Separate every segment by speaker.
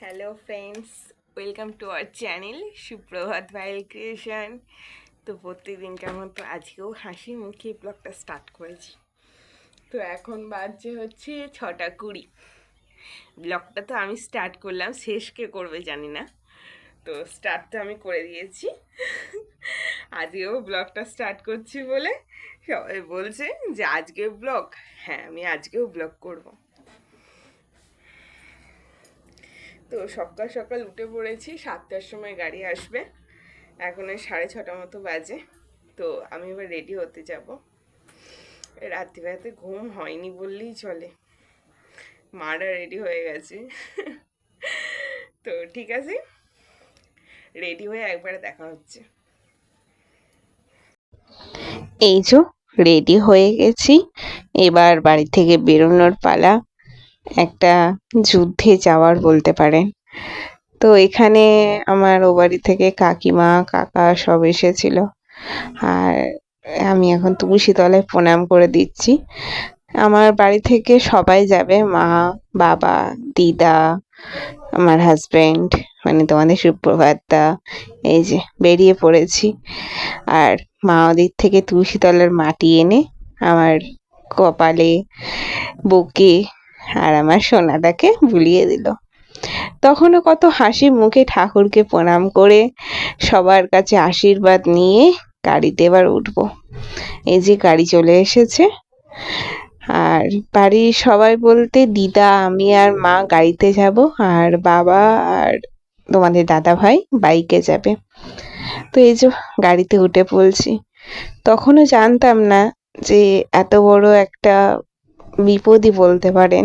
Speaker 1: Hello friends welcome to our channel সুপ্রভাত ভাইল creation তো প্রত্যেকদিনকার মতো আজকেও হাসি মুখে ব্লগটা স্টার্ট করেছি। তো এখন বাজছে হচ্ছে ছটা কুড়ি। ব্লগটা তো আমি স্টার্ট করলাম, শেষ কে করবে জানি না। তো স্টার্ট তো আমি করে দিয়েছি। আজকেও ব্লগটা স্টার্ট করছি বলে সবাই বলছে যে আজকে ব্লগ হ্যাঁ আমি আজকেও ব্লগ করব। তো সকাল সকাল উঠে পড়েছি, সাতটার সময় গাড়ি আসবে। এখন ওই সাড়ে ছটা মতো বাজে, তো আমি এবার রেডি হতে যাব। রাত্রিবেলাতে ঘুম হয়নি বললেই চলে। মারা রেডি হয়ে গেছে। তো ঠিক আছে রেডি হয়ে একবারে দেখা হচ্ছে।
Speaker 2: এই যে রেডি হয়ে গেছি, এবার বাড়ি থেকে বেরোনোর পালা। একটা যুদ্ধে যাওয়ার বলতে পারেন। তো এখানে আমার ও বাড়ি থেকে কাকিমা, কাকা সব এসেছিল। আর আমি এখন তুলসী তলায় প্রণাম করে দিচ্ছি। আমার বাড়ি থেকে সবাই যাবে, মা, বাবা, দিদা, আমার হাজব্যান্ড মানে তোমাদের সুপ্রভাতটা এই যে বেরিয়ে পড়েছি। আর মা ওদিক থেকে তুলসী তলার মাটি এনে আমার কপালে, বুকে আর আমার সোনাটাকে বুলিয়ে দিল। তখনও কত হাসি মুখে ঠাকুরকে প্রণাম করে সবার কাছে আশীর্বাদ নিয়ে গাড়িতে এবার উঠবো। এই যে গাড়ি চলে এসেছে। আর বাড়ির সবাই বলতে দিদা, আমি আর মা গাড়িতে যাব আর বাবা আর তোমাদের দাদা ভাই বাইকে যাবে। তো এই যে গাড়িতে উঠে পড়ছি। তখনও জানতাম না যে এত বড় একটা বিপদই বলতে পারেন।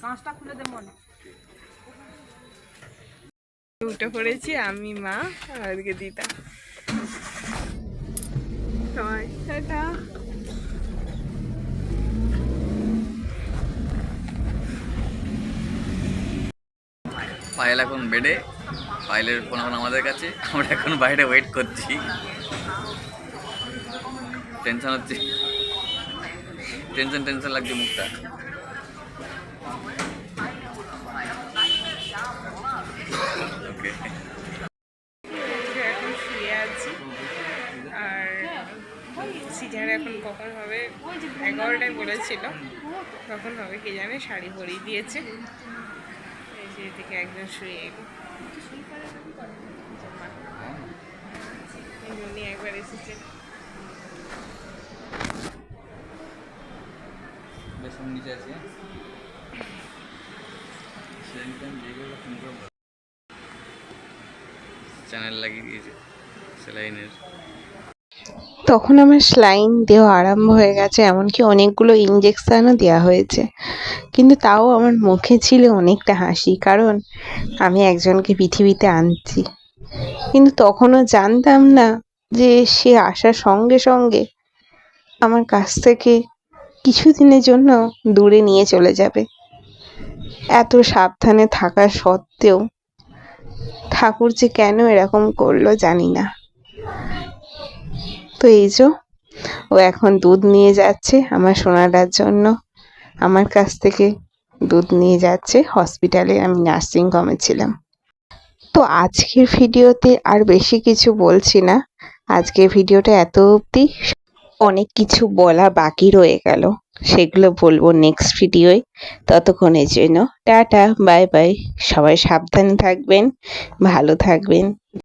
Speaker 3: কাঁচটা খুলে
Speaker 1: উঠে পড়েছি আমি মা দিদা। সবাই টাটা।
Speaker 4: পায়েল এখন বেডে। পায়েলের ফোন এখন আমাদের কাছে। আমরা এখন বাইরে ওয়েট করছি। টেনশন হচ্ছে। টেনশন টেনশন লাগছে মুখটা।
Speaker 1: এখন শুয়ে আছি। আর এখন কখন হবে? এগারোটায় বলেছিল। কখন হবে কে জানে? শাড়ি পরিয়ে দিয়েছে। এদিকে একজন শুয়ে একবার এসেছে
Speaker 4: বেশ নিচে আছে চ্যানেল লাগিয়ে দিয়েছে সেলাইনের
Speaker 2: তখন আমার স্লাইন দেওয়া আরম্ভ হয়ে গেছে, এমনকি অনেকগুলো ইঞ্জেকশনও দেওয়া হয়েছে। কিন্তু তাও আমার মুখে ছিল অনেকটা হাসি, কারণ আমি একজনকে পৃথিবীতে আনছি। কিন্তু তখনও জানতাম না যে সে আসার সঙ্গে সঙ্গে আমার কাছ থেকে কিছুদিনের জন্য দূরে নিয়ে চলে যাবে। এত সাবধানে থাকা সত্ত্বেও ঠাকুর যে কেন এরকম করল জানি না। তো এই যে, ও এখন দুধ নিয়ে যাচ্ছে আমার সোনাটার জন্য। আমার কাছ থেকে দুধ নিয়ে যাচ্ছে। হসপিটালে আমি নার্সিং হোমে ছিলাম। তো আজকের ভিডিওতে আর বেশি কিছু বলছি না। আজকের ভিডিওটা এত অবধি। অনেক কিছু বলা বাকি রয়ে গেল। সেগুলো বলব নেক্সট ভিডিওয় ততক্ষণের জন্য টাটা বাই বাই সবাই সাবধানে থাকবেন, ভালো থাকবেন।